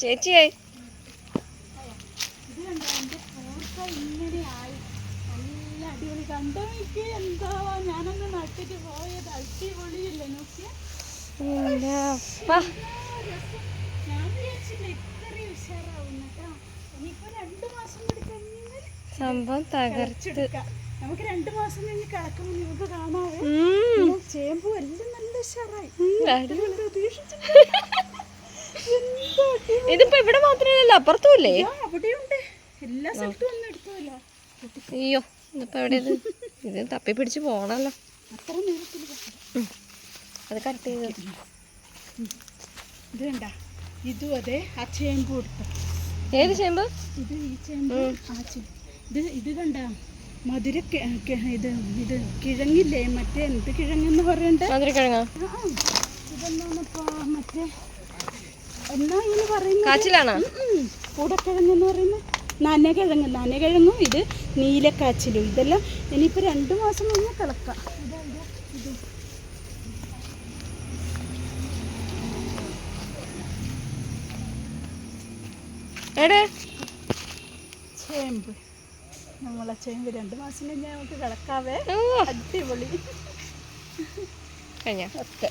ചേച്ചിയേ അടിപൊളി. കണ്ടോ എനിക്ക് എന്താ? ഞാനൊന്ന് നട്ടിട്ട് പോയത്. അടിപൊളിയില്ലേ നോക്കിയ? സംഭവം തകർത്ത്. നമുക്ക് രണ്ടു മാസം കഴിഞ്ഞ് കിടക്കുമ്പോൾ നിങ്ങൾക്ക് കാണാവേ. ചേമ്പു എല്ലാം നല്ല ഉഷാറായി. ഉം, ഞാൻ അടിപൊളി. പ്രതീക്ഷിച്ചില്ല. എന്താ അടിപൊളി. ഇതിപ്പോ ഇവിടെ മാത്രമല്ലല്ലോ അപ്പുറത്തും ഇല്ലേ അവിടെയുണ്ട്. എല്ലാ സ്ഥലത്തും ഒന്നും എടുത്തോല്ല അയ്യോ ഇതിപ്പോ എവിടെ ഇത് ഇത് തപ്പി പിടിച്ച് പോണല്ലോ. അത്ര നേരത്തിൽ. അത് കട്ട് ചെയ്ത് ഇത് കണ്ട ഇതും അതെ ആ ചേമ്പ് കൊടുത്ത ഏത് ചേമ്പ്? ഇത് ഈ ചേമ്പ് ആ ചേമ്പ് ഇത് ഇത് കണ്ട മധുര ഇത് ഇത് കിഴങ്ങില്ലേ? മറ്റേ എന്ത് കിഴങ്ങെന്ന് പറയണ്ടേ? മധുരക്കിഴങ്ങ. ഇതെന്താണിപ്പോ മറ്റേ എന്നാ ഇങ്ങനെ പറയുന്നത്? കാച്ചിലാണോ? ഉം. പൂടക്കിഴങ്ങെന്ന് പറയുന്നത്? നനകിഴങ്ങ് നനകിഴങ്ങും ഇത് നീലക്കാച്ചിലും. ഇതെല്ലാം ഇനിയിപ്പോൾ രണ്ട് മാസം കഴിഞ്ഞാൽ കിളക്കാം. എവിടെ? ചേമ്പ്. നമ്മളെ ചേമ്പ് രണ്ട് മാസം കഴിഞ്ഞാൽ നമുക്ക് കിടക്കാവേ. അടിപൊളി. കഴിഞ്ഞ? ഒക്കെ.